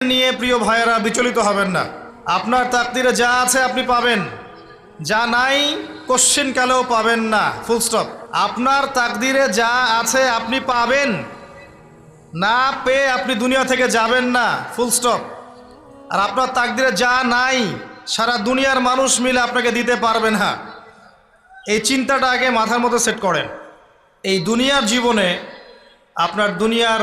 নিয়ে প্রিয় ভাইয়েরা বিচলিত হবেন না। আপনার তাকদিরে যা আছে আপনি পাবেন। যা নাই কোশ্চেন কালেও পাবেন না। ফুল স্টপ আপনার তাকদিরে যা আছে আপনি পাবেন। না পেয়ে আপনি দুনিয়া থেকে যাবেন না। ফুল স্টপ আর আপনার তাকদিরে যা নাই, সারা দুনিয়ার মানুষ মিলে আপনাকে দিতে পারবে না। এই চিন্তাটা আগে মাথার মতো সেট করেন। এই দুনিয়ার জীবনে আপনার দুনিয়ার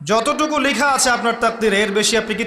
যতটুকু লেখা আছে আপনার তাকদির এর বেশি আপনি